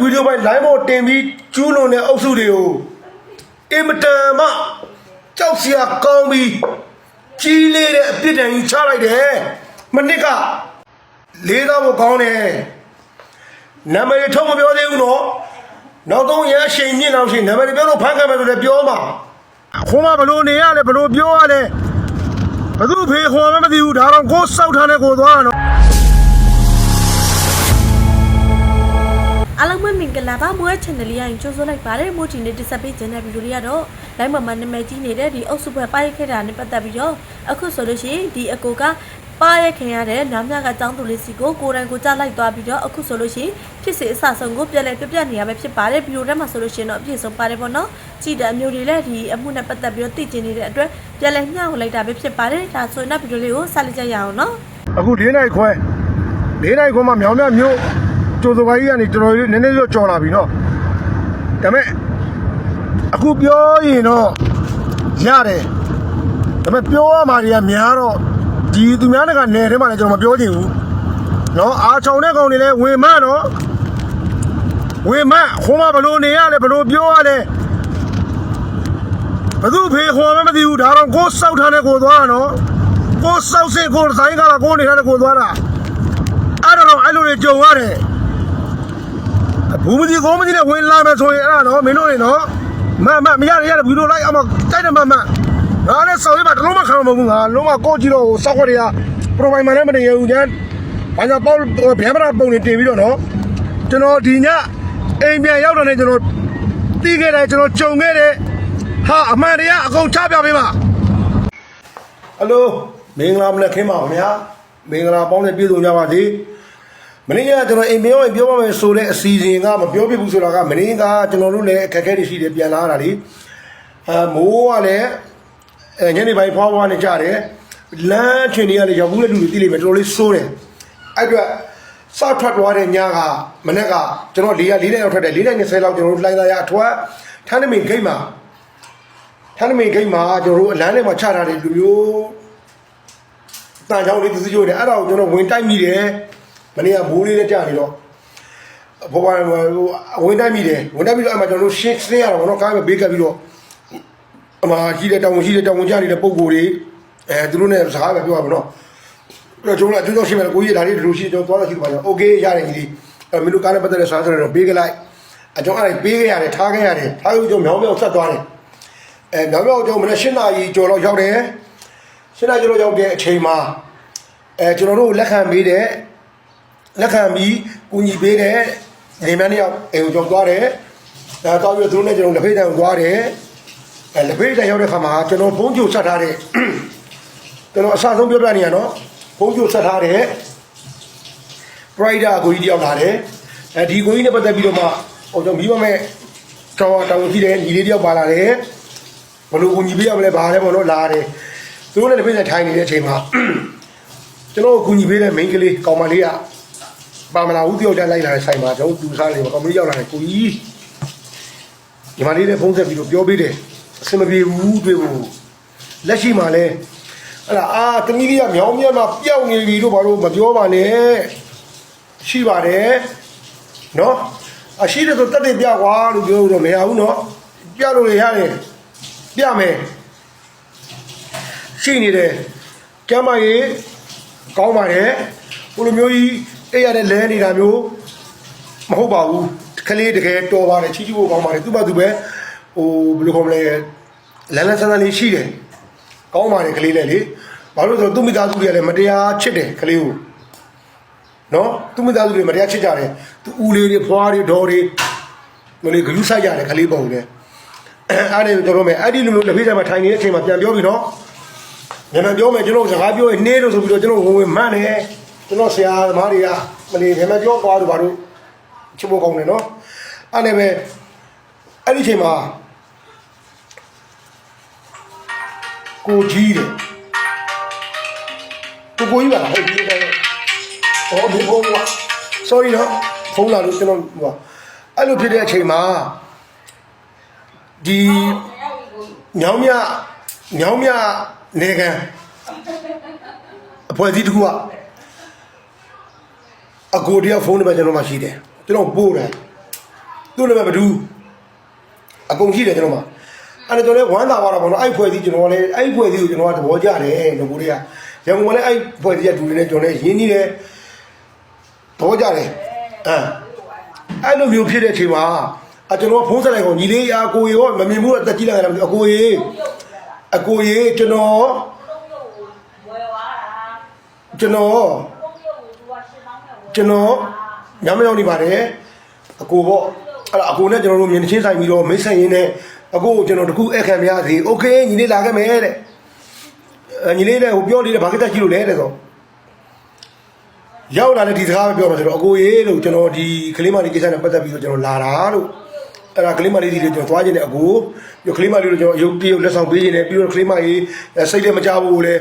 ဗီဒီယိုပိုင်း line ပေါ်တင်ပြီးကျူးလွန်တဲ့အုပ်စုတွေကိုအင်မတန်မှကြောက်စရာကောင်းပြီးကြီးလေးတဲ့အပြစ်ဒဏ်ကြီးချလိုက်တယ်မနစ်ကလေးသားဖို့ကောင်းတယ်နာမည်ထုတ်မပြောသေးဘူးနော်နောက်တော့ရအချိန်မြင့်အောင်ရှိနာမည်ပြောလို့ဖန်ခံမယ်ဆိုလည်းပြောမှာခွန်မဘလို့နေရလဲဘလို့ပြောရလဲဘသူဖေခွန်မမသိဘူးဒါတော့ကိုစောက်ထားတဲ့ကိုသွားတာနော် အားလုံးပဲမင်္ဂလာပါမိုးရဲ့ channel လေးရရင်ကြိုဆိုလိုက်ပါတယ်မိုးတီနဲ့တက်ဆက်ပေးခြင်းတဲ့ဗီဒီယိုလေးကတော့ line မှာနာမည်ကြီးနေတဲ့ဒီအုပ်စုဖွဲ့ပါရိုက်ခဲ့တာနဲ့ပတ်သက်ပြီးတော့အခုဆိုလို့ရှိရင်ဒီအကိုကပါရိုက်ခင်ရတဲ့နားမြကចောင်းသူလေးစီကိုကိုယ်တိုင်ကိုကြားလိုက်သွားပြီးတော့အခုဆိုလို့ရှိရင်ဖြစ်စေအဆဆုံးကိုပြက်လက်ပြက်ပြက်နေရပဲဖြစ်ပါတယ်ဗီဒီယိုထဲမှာဆိုလို့ရှိရင်တော့အပြည့်စုံပါတယ်ပေါ့နော်ကြည်တဲ့အမျိုးတွေလည်းဒီအမှုနဲ့ပတ်သက်ပြီးတော့သိကျင်နေတဲ့အတွက်ပြက်လက်ညှောက်လိုက်တာပဲဖြစ်ပါတယ်ဒါဆိုရင်တော့ဗီဒီယိုလေးကိုဆက်လက်ကြရအောင်နော်အခု၄နိုင်ခွဲ၄နိုင်ခွဲမှာမြောင်မြမျိုး ကျိုးစပါးကြီးကနေတော်တော်လေးနည်းနည်းတော့ကြော်လာပြီနော်ဒါပေမဲ့အခုပြောရင်တော့ရတယ်ဒါပေမဲ့ပြောရမှာတွေကများတော့ဒီသူများတကနေထဲမှာလည်းကျွန်တော်မပြောချင်ဘူးနော်အားချောင်တဲ့ကောင်တွေလည်းဝင်မနော်ဝင်မခုမဘလို့နေရလဲဘလို့ပြောရလဲဘသူဖေခေါ်မှမသိဘူးဒါတော့ကိုစောက်ထားတဲ့ကိုသွားတာနော်ကိုစောက်စစ်ကိုဆိုင်ကားလာကိုနေထားတဲ့ကိုသွားတာအဲ့တော့အဲ့လိုတွေကြုံရတယ် ဘူးမကြီးကိုမကြီးနဲ့ဝင်လာမယ်ဆိုရင်အဲ့ဒါနော်မင်းတို့တွေနော်မမမရရရဘူးလို့လိုက်အမတိုက်တယ်မမငါလည်းစောက်ရပါတလုံးမခံမဘူးငါလုံးဝကိုကြည့်တော့စောက်ခွက်တွေကပရိုဖိုင်မာနဲ့မနေရဘူးညဘာသာပေါ့ဗျာမရာပုံနေတင်ပြီးတော့နော်ကျွန်တော်ဒီညအိမ်ပြန်ရောက်တော့နေကျွန်တော်တီးခဲ့တယ်ကျွန်တော်ကြုံခဲ့တယ်ဟာအမှန်တရားအကုန်ချပြပေးပါဟယ်လိုမင်္ဂလာမနက်ခင်းပါခင်ဗျာမင်္ဂလာပေါင်းနဲ့ပြည့်စုံကြပါစေ မင်းကကျွန်တော်အိမ်ပြောရင်ပြောပါမယ်ဆိုတဲ့အစီအစဉ်ကမပြောပြဘူးဆိုတာကမင်းကကျွန်တော်တို့လည်းအခက်အခဲတွေရှိတယ်ပြန်လာတာလေအဲမိုးကလည်းအဲညနေပိုင်းဖွားဖွားနဲ့ကြတယ်လမ်းချင်တွေကလည်းရောက်ဘူးတဲ့လူတွေသိလိမ့်မယ်တော်တော်လေးစိုးတယ်အဲ့အတွက်စထွက်သွားတဲ့ညကမနေ့ကကျွန်တော်၄ရက်၄ရက်ရောက်ထွက်တယ်၄ရက်20လောက်ကျွန်တော်တို့လိုင်းသားရအထွတ်ထန်းနမင်ဂိတ်မှာထန်းနမင်ဂိတ်မှာကျွန်တော်တို့အလန်းထဲမှာချထားတဲ့လူမျိုးတန်ချောင်းလေးသူစကြိုတယ်အဲ့ဒါကိုကျွန်တော်ဝင်တိုက်မိတယ် မနေ့ကမိုးလေးနဲ့ကြာနေတော့ဘောပါဟိုဝင်တိုက်မိတယ်ဝင်တိုက်ပြီးတော့အဲ့မှာကျွန်တော်တို့ရှင်းစင်းရတော့ဘောနော်ကားပဲဘေးကပ်ပြီးတော့အမကြီးတဲ့တောင်ရှိတဲ့တောင်ကြနေတဲ့ပုံကိုယ်တွေအဲသူတို့နဲ့စကားပဲပြောရမှာနော်အဲ့တော့ကျွန်တော်ကအကျိုးကြောင့်ရှင်းမယ်ကိုကြီးဒါလေးဒီလိုရှိကျွန်တော်သွားတော့ရှိတော့ပါကျွန်တော်โอเคရတယ်ကြီးအဲ့မင်းတို့ကားနဲ့ပတ်သက်တဲ့စားဆိုတော့ဘေးကလိုက်အကျွန်တော်အဲ့ဒါပေးခဲ့ရတယ်ထားခဲ့ရတယ်ထားပြီးကျွန်တော်မြောင်းမြောင်းဆက်သွားတယ်အဲမြောင်းမြောင်းကျွန်တော်မနေ့၈နာရီကျော်လောက်ရောက်တယ် ရှင်းလာကြလို့ရောက်တဲ့အချိန်မှာအဲကျွန်တော်တို့လက်ခံပေးတဲ့ လက်ခံပြီးကူညီပေးတဲ့နေမန်းတယောက်အဲကိုကျွန်တော်သွားတယ်ဒါတော့ပြီးတော့သူတို့နဲ့ကျွန်တော်လက်ဖေးတန်ကိုသွားတယ်အဲလက်ဖေးတန်ရောက်တဲ့ခါမှာကျွန်တော်ဘုံကျိုဆက်ထားတဲ့ကျွန်တော်အစဆုံးပြောပြနေရနော်ဘုံကျိုဆက်ထားတဲ့ rider ကိုကြီးတယောက်လာတယ်အဲဒီကိုကြီးနဲ့ပတ်သက်ပြီးတော့မှဟိုကျွန်တော်မိမမဲ့တောင်းတောင်းကြည့်တယ်ညီလေးတယောက်ပါလာတယ်ဘလို့ကိုညီပေးရမလဲဘာလဲပေါ့နော်လာတယ်သူတို့လည်းတစ်ပိနဲ့ထိုင်နေတဲ့အချိန်မှာကျွန်တော်ကိုကူညီပေးတဲ့ main ကလေးကောင်မလေးက ပါမလာဘူးတယောက်တည်းလိုက်လာတဲ့ဆိုင်မှာကျွန်တော်သူစားလေးကောင်မလေးရောက်လာတယ်ကိုကြီးညီမလေးလည်းဖုန်းဆက်ပြီးတော့ပြောပေးတယ်အဆင်မပြေဘူးတွေ့ဘူးလက်ရှိမှာလဲအဲ့ဒါအာတမီးလေးကမြောင်းမြတ်မှာပျောက်နေပြီလို့ဘာလို့မပြောပါနဲ့ရှိပါတယ်နော်အရှိတယ်ဆိုတက်တယ်ပြကွာလို့ပြောလို့တော့မရဘူးနော်ပြလို့ရရတယ်ပြမယ်ရှိနေတယ်ကျမ်းမာရေးကောင်းပါတယ်ဘလိုမျိုးကြီး အဲ့ရတဲ့လဲနေတာမျိုးမဟုတ်ပါဘူးကလေးတကယ်တော်ပါတယ်ချီးကျူးဖို့ကောင်းပါတယ်သူ့ဘာသူပဲဟိုဘယ်လိုခေါ်မလဲလန်းလန်းဆန်းဆန်းလေးရှိတယ်ကောင်းပါတယ်ကလေးလည်းလေဘာလို့လဲဆိုတော့သူ့မိသားစုတွေကလည်းမတရားချစ်တယ်ကလေးကိုနော်သူ့မိသားစုတွေမတရားချစ်ကြတယ်သူဦးလေးတွေဖွားတွေဒေါ်တွေမလေးဂလူးဆိုင်ကြတယ်ကလေးပုံလေအဲ့ဒါကိုကျွန်တော်မယ်အဲ့ဒီလိုမျိုးလက်ဖေးဆိုင်မှာထိုင်နေတဲ့အချိန်မှာပြန်ပြောပြီနော်မြန်မာပြောမယ်ကျွန်တော်စကားပြောရင်နှေးလို့ဆိုပြီးတော့ကျွန်တော်ဝင်ဝင်မှန်းနေ ကျွန်တော်ဆရာသမားတွေကမလီမြန်မာပြောသွားလို့ဘာလို့ချစ်ဖို့ကောင်းတယ်နော်အဲ့နဲ့ပဲအဲ့ဒီချိန်မှာကိုကြီးတယ်ကိုကိုကြီးပါလားဟုတ်ပြီလေဟောဒီဘုံက sorry နော်ဖုန်းလာလို့ကျွန်တော်ဟိုအဲ့လိုဖြစ်တဲ့အချိန်မှာဒီညောင်မြညောင်မြနေကန်အဖွဲ့အစည်းတစ်ခုက အကိုတယောက်ဖုန်းနံပါတ်ကျွန်တော်မှရှိတယ်ကျွန်တော်ပို့တယ်သူ့နာမည်ဘဒူးအကုန်ရှိတယ်ကျွန်တော်မှာအဲ့ဒါကျွန်တော်လည်းဝမ်းသာသွားတာပေါ့နော်အဲ့ဖွဲ့စည်းကျွန်တော်လည်းအဲ့ဖွဲ့စည်းကိုကျွန်တော်ကသဘောကျတယ်ငကိုတွေကရန်ကုန်မှာလည်းအဲ့ဖွဲ့စည်းကဒူတွေနဲ့ကျွန်တော်လည်းရင်းနှီးတယ်သဘောကျတယ်အဲအဲ့လိုမျိုးဖြစ်တဲ့အချိန်မှာအကျွန်တော်ဖုန်းဆက်လိုက်ကောင်ညီလေးအကိုရောမမြင်ဘူးအသက်ကြီးလာတယ်အကိုရေအကိုရေကျွန်တော်ကျွန်တော် ကျွန်တော်ညမရောက်နေပါတယ်အကိုပေါ့အဲ့ဒါအကိုနဲ့ကျွန်တော်တို့မြင်ချင်းဆိုင်ပြီးတော့မိတ်ဆက်ရင်းနဲ့အကိုကိုကျွန်တော်တခုအခက်မရစီโอเคညီလေးလာခဲ့မယ်တဲ့အဲညီလေးလည်းဟိုပြောလေးတဲ့ဘာကိစ္စရှိလို့လဲတဲ့ဆိုရောက်လာတဲ့ဒီစကားပဲပြောတော့ဆိုတော့အကိုရေလို့ကျွန်တော်ဒီကလေးမလေးကိစ္စနဲ့ပတ်သက်ပြီးတော့ကျွန်တော်လာတာလို့ အဲ့ဒါကလေးမလေးဒီလေးကျွန်တော်သွားခြင်းနဲ့အကိုပြီးကလေးမလေးတို့ကျွန်တော်အယုတ်တရုတ်လက်ဆောင်ပေးခြင်းနဲ့ပြီးတော့ကလေးမလေးစိတ်လည်းမကြဘူးလေ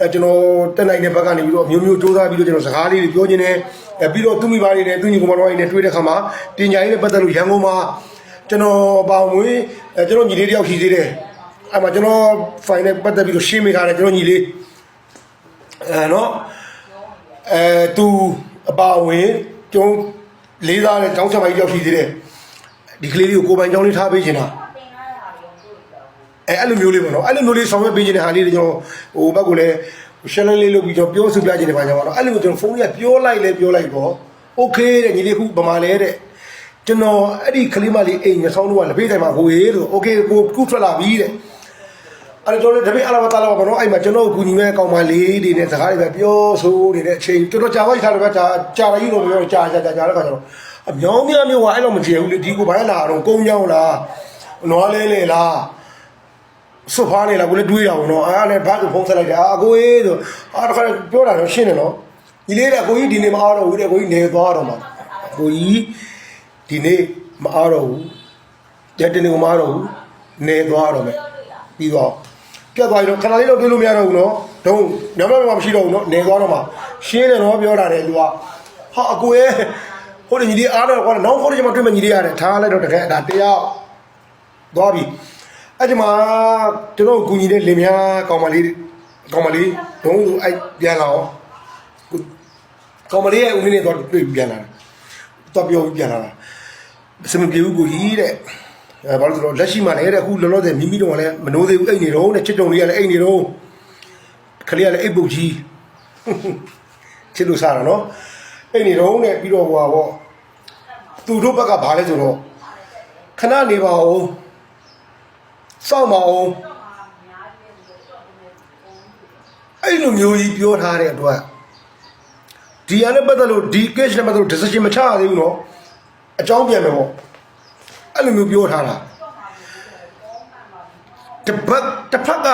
အဲကျွန်တော်တက်နိုင်တဲ့ဘက်ကနေပြီးတော့မျိုးမျိုးစူးစမ်းပြီးတော့ကျွန်တော်စကားလေးတွေပြောခြင်းနဲ့အဲပြီးတော့သူမိဘတွေနဲ့သူညီကောင်မတော်တွေနဲ့တွေ့တဲ့ခါမှာတင်ညာရေးနဲ့ပတ်သက်လို့ရန်ကုန်မှာကျွန်တော်ပေါင်မွေးအဲကျွန်တော်ညီလေးတယောက်ရှိသေးတယ်အဲ့မှာကျွန်တော် file နဲ့ပတ်သက်ပြီးတော့ရှင်းမိထားတယ်ကျွန်တော်ညီလေးအဲနော်အဲသူအပါအဝင်ကျုံလေးသားတဲ့ကျောင်းဆရာမကြီးရောက်ရှိသေးတယ် ဒီကလေးလေးကိုကိုယ်ပိုင်ကျောင်းလေးထားပေးခြင်းတာအဲအဲ့လိုမျိုးလေးပေါ့နော်အဲ့လိုမျိုးလေးဆောင်ရွက်ပေးခြင်းတဲ့ဟာလေးတွေကျွန်တော်ဟိုဘက်ကလည်းရှင်းလင်းလေးလုပ်ပြီးတော့ပြောစုပြခြင်းတဲ့ဘာကြောင့်ပေါ့နော်အဲ့လိုမျိုးကျွန်တော်ဖုန်းကြီးကပြောလိုက်လဲပြောလိုက်ပေါ့โอเคတဲ့ညီလေးခုဗမာလဲတဲ့ကျွန်တော်အဲ့ဒီကလေးမလေးအိမ်ညဆောင်တော့လက်ဖေးတိုင်မှာဟိုရေးလို့โอเคကိုခုထွက်လာပြီတဲ့ အဲ့တော့ကျွန်တော်လည်းတပည့်အလာမတာလာပါတော့အဲ့မှာကျွန်တော်ကိုကူညီမဲ့ကောင်မလေးတွေနဲ့စကားတွေပဲပြောဆိုနေတဲ့အချိန်တော်တော်ကြာပါချာတော့ပဲကြာကြာရည်လို့ပြောကြာကြာကြာကြာတဲ့ခါကျတော့ အမြောင်းများမျိုးကအဲ့လိုမကြည့်ဘူးလေဒီကိုဘာလာတော့ကုန်းကြောင်းလားနွားလဲလေလားစွဖားနေလားကိုလည်းတွေးတာပေါ့နော်အားလည်းဘာကိုဖုန်းဆက်လိုက်တာအကိုရေးဆိုအားတစ်ခါပြောတာတော့ရှင်းတယ်နော်ဒီလေးတဲ့အကိုကြီးဒီနေ့မအားတော့ဘူးတဲ့ကိုကြီးနေသွားတော့မှာအကိုကြီးဒီနေ့မအားတော့ဘူးတဲ့တနေ့ကမအားတော့ဘူးနေသွားတော့မယ်ပြီးတော့ပြတ်သွားပြီတော့ခဏလေးတော့တွေးလို့မရတော့ဘူးနော်ဒုံညမမမရှိတော့ဘူးနော်နေသွားတော့မှရှင်းတယ်နော်ပြောတာတယ်သူကဟာအကိုရဲ့ ဟိုဒီညီလေးအားတော့ကွာနောက်ခေါ်ရမှာတွေ့မှညီလေးရတယ်ထားလိုက်တော့တကယ်ဒါတရားသွားပြီအဲ့ဒီမှာကျွန်တော်ကူညီတဲ့လင်မယားကောင်မလေးကောင်မလေးဒုံအဲ့ပြန်လာအောင်ကောင်မလေးရဲ့ဦးလေးနဲ့တော့တွေ့ပြန်လာတယ်တော့ပြောပြန်လာတာစမပြေဘူးကိုကြီးတဲ့အဲဘာလို့လဲဆိုတော့လက်ရှိမှာလည်းတဲ့အခုလောလောဆယ်မိမိတို့ကလည်းမနိုးသေးဘူးအိတ်နေတော့တဲ့ချစ်တုံလေးကလည်းအိတ်နေတော့ခလေးကလည်းအိတ်ပုတ်ကြီးချစ်လို့စားတာနော်အိတ်နေတော့တဲ့ပြီးတော့ဟိုပါပေါ့ သူတို့ဘက်ကဘာလဲဆိုတော့ခဏနေပါဦးစောင့်ပါဦးအဲ့လိုမျိုးကြီးပြောထားတဲ့အတွက်ဒီရနဲ့ပတ်သက်လို့ဒီ case နဲ့ပတ်သက်လို့ decision မချရသေးဘူးနော်အကြောင်းပြန်မယ်ပေါ့အဲ့လိုမျိုးပြောထားတာတစ်ဖက်တစ်ဖက်က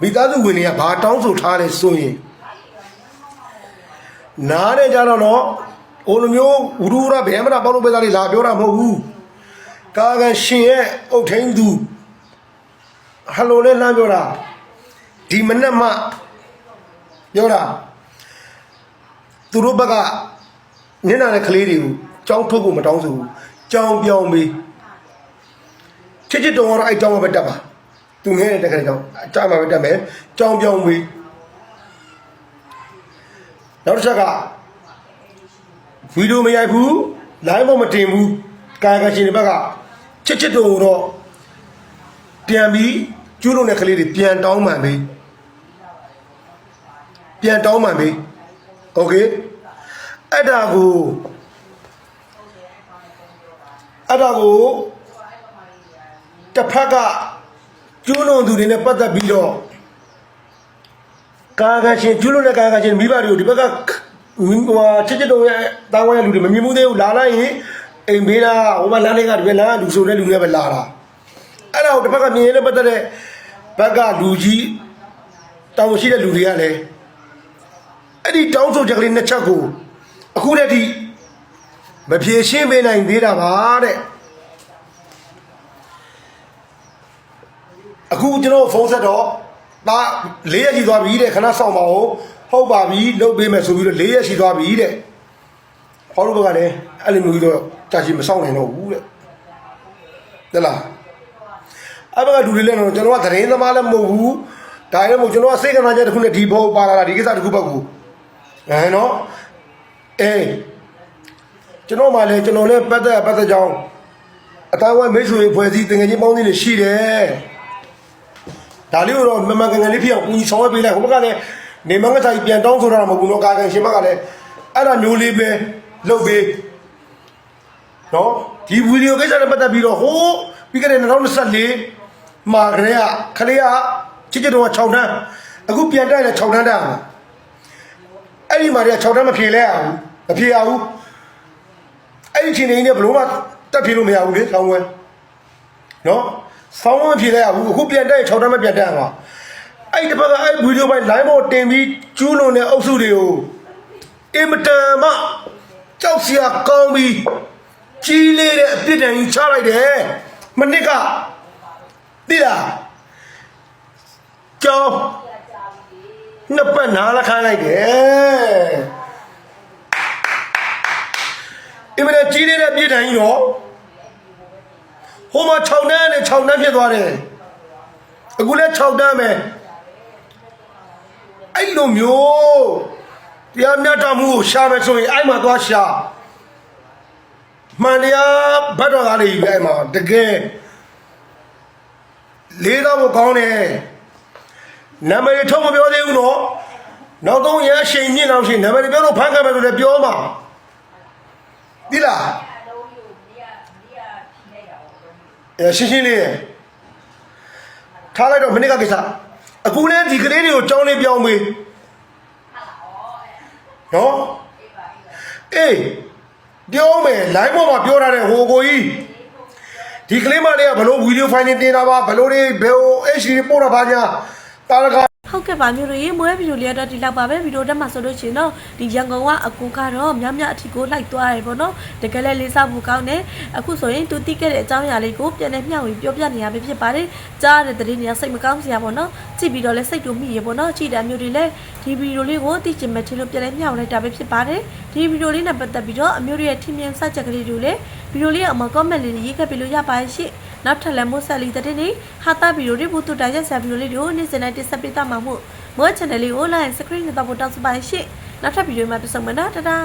မိသားစုဝင်တွေကဘာတောင်းဆိုထားလဲဆိုရင်နားနဲ့ကြတော့တော့ ဟိုလိုမျိုးဝူရူရဘယ်မှမပေါလို့ပဲသားလေးလာပြောတာမဟုတ်ဘူးကာကရှင်ရဲ့အုတ်ထင်းသူဟယ်လိုနဲ့လှမ်းပြောတာဒီမနေ့မှပြောတာသူတို့ဘက်ကနင်းနာတဲ့ကလေးတွေကိုကြောင်းထုတ်ဖို့မတောင်းဆိုဘူးကြောင်းပြောင်းပြီးချစ်ချစ်တုံကတော့အဲ့ကြောင်းမှာပဲတက်ပါသူငဲတဲ့တခါကြောင်းအကြောင်းမှာပဲတက်မယ်ကြောင်းပြောင်းပြီးနောက်တစ်ချက်က ဗီဒီယိုမရိုက်ဘူး live မမတင်ဘူးကာယကရှင်တွေဘက်ကချစ်ချစ်တုံတော့ပြန်ပြီးကျူးလုံးတဲ့ကလေးတွေပြန်တောင်းမှန်ပြီးပြန်တောင်းမှန်ပြီးโอเคအဲ့ဒါကို အဲ့ဒါကိုတစ်ဖက်ကကျူးလွန်သူတွေနဲ့ပတ်သက်ပြီးတော့ကာကရှင်ကျူးလွန်တဲ့ကာကရှင်မိဘတွေကိုဒီဘက်က ဟိုချစ်ချစ်တော်ရဲ့တာဝန်ရဲ့လူတွေမမြင်ဘူးသေးဘူးလာလိုက်ရင်အိမ်ဘေးလားဟိုမှာလမ်းလေးကဒီဘက်လမ်းကလူဆိုတဲ့လူတွေပဲလာတာအဲ့ဒါကိုတစ်ဖက်ကမြင်ရတဲ့ပတ်သက်တဲ့ဘက်ကလူကြီးတောင်းရှိတဲ့လူတွေကလည်းအဲ့ဒီတောင်းဆိုချက်ကလေးနှစ်ချက်ကိုအခုတည်းဒီမဖြေရှင်းပေးနိုင်သေးတာပါတဲ့အခုကျွန်တော်ဖုန်းဆက်တော့ဒါ၄ရက်ရှိသွားပြီတဲ့ခဏဆောင်ပါဦး ဟုတ်ပါပြီလုတ်ပေးမယ်ဆိုပြီးတော့၄ရက်ရှိသွားပြီတဲ့ဟောလို့ဘက်ကလည်းအဲ့လိုမျိုးကြီးတော့ကြာချင်မဆောင်နိုင်တော့ဘူးတဲ့တလားအဲ့ဘက်ကလူတွေလည်းတော့ကျွန်တော်ကသတင်းသမားလည်းမဟုတ်ဘူးဒါလည်းမဟုတ်ကျွန်တော်ကစိတ်ကနာချက်တစ်ခုနဲ့ဒီဘောပါလာတာဒီကိစ္စတစ်ခုဘက်ကိုအဲနော်အေးကျွန်တော်မှလည်းကျွန်တော်နဲ့ပတ်သက်ပတ်သက်ကြောင်းအတိုင်းဝဲမိတ်ဆွေဖွဲ့စည်းတင်ငယ်ချင်းပေါင်းသင်းတွေရှိတယ်ဒါလေးကိုတော့မမကန်ကန်လေးဖြစ်အောင်ကူညီဆောင်ရွက်ပေးလိုက်ဟိုဘက်ကလည်း နေမငါဆိုင်ပြန်တောင်းဆိုတာမဟုတ်ဘူးနော်ကာကန်ရှင်ဘက်ကလည်းအဲ့ဒါမျိုးလေးပဲလုပ်ပေးနော်ဒီဗီဒီယိုကိစ္စနဲ့ပတ်သက်ပြီးတော့ဟိုးပြီးခဲ့တဲ့2024မှာကလေးကခလေးကချစ်ချစ်တော့6တန်းအခုပြန်တက်တယ်6တန်းတက်အောင်အဲ့ဒီမှာတည်း6တန်းမဖြေလဲအောင်မဖြေရဘူးအဲ့ဒီချိန်နေနေဘလို့မှတက်ပြေလို့မရဘူးလေဆောင်းဝဲနော်ဆောင်းဝဲဖြေလိုက်ရဘူးအခုပြန်တက်6တန်းမပြန်တက်အောင် အဲ့ဒီတစ်ပတ်ကအဲ့ဗီဒီယိုပိုင်း line ပေါ်တင်ပြီးကျူးလွန်တဲ့အုပ်စုတွေကိုအင်မတန်မှကြောက်စရာကောင်းပြီးကြီးလေးတဲ့အပြစ်ဒဏ်ကြီးချလိုက်တယ်မနစ်ကသိလားကြောင်းနှစ်ပတ်နားละခိုင်းလိုက်တယ်အင်မတန်ကြီးနေတဲ့ပြည်ထိုင်ကြီးတော့ဟိုမှာ6တန်းနဲ့6တန်းဖြစ်သွားတယ်အခုလည်း6တန်းပဲ အဲ့လိုမျိုးတရားမျှတမှုကိုရှာမယ်ဆိုရင်အဲ့မှာသွားရှာမှန်တရားဘတ်တော်သားတွေပဲအဲ့မှာတကယ်လေးတော့မကောင်းတယ်နာမည်ထုတ်မပြောသေးဘူးနော်နောက်တော့ရအချိန်မြင့်အောင်ရှင်နာမည်ပြောလို့ဖန်ခံမယ်ဆိုလည်းပြောမှာဒီလားအဲရှင်းရှင်းလေးရထားလိုက်တော့မနစ်ကကိစ္စ အခုလည်းဒီကလေးတွေကိုကြောင်းလေးပြောင်းပေးနော်အေးပြောမယ် line ပေါ်မှာပြောထားတဲ့ဟိုကိုကြီးဒီကလေးမလေးကဘလို့ဗီဒီယိုဖိုင်နေတင်တာပါဘလို့တွေဘယ်ဟို HD ပို့တာပါညာတာရက ဟုတ်ကဲ့ပါမျိုးတွေမွေးဗီဒီယိုလေးကတော့ဒီလောက်ပါပဲဗီဒီယိုတက်မှာဆိုလို့ရှိရင်တော့ဒီရန်ကုန်ကအကူကတော့များများအထီကိုလိုက်သွားရပေါ့နော်တကယ်လည်းလေးစားဖို့ကောင်းတယ်အခုဆိုရင်သူတိခဲ့တဲ့အကြောင်းအရာလေးကိုပြန်နေမျှဝေပြောပြနေရပဲဖြစ်ပါတယ်ကြားရတဲ့သတင်းတွေကစိတ်မကောင်းစရာပေါ့နော်ကြည့်ပြီးတော့လည်းစိတ်တူမိရေပေါ့နော်ကြည့်တဲ့မျိုးတွေလည်းဒီဗီဒီယိုလေးကိုသိချင်မှထင်လို့ပြန်လဲမျှဝေလိုက်တာပဲဖြစ်ပါတယ်ဒီဗီဒီယိုလေးနဲ့ပတ်သက်ပြီးတော့အမျိုးတွေရဲ့ထင်မြင်စချက်ကလေးတွေလည်းဗီဒီယိုလေးအမ comment လေးတွေရေးခဲ့ပြီးလို့ရပါရဲ့ရှင့် နောက်ထပ်လည်းမို့ဆက်လီတဲ့နေ့ဟာတာဗီဒီယိုတွေဘူတူတိုင်းရက်ဆက်ဗီဒီယိုလေးတွေကိုနေ့စဉ်နဲ့တင်ဆက်ပေးသွားမှာမို့မော channel လေးကို like screen နဲ့တော့ပို့တောက်စပါရှင့်နောက်ထပ်ဗီဒီယိုမှာပြန်ဆုံမယ်နော်တဒါ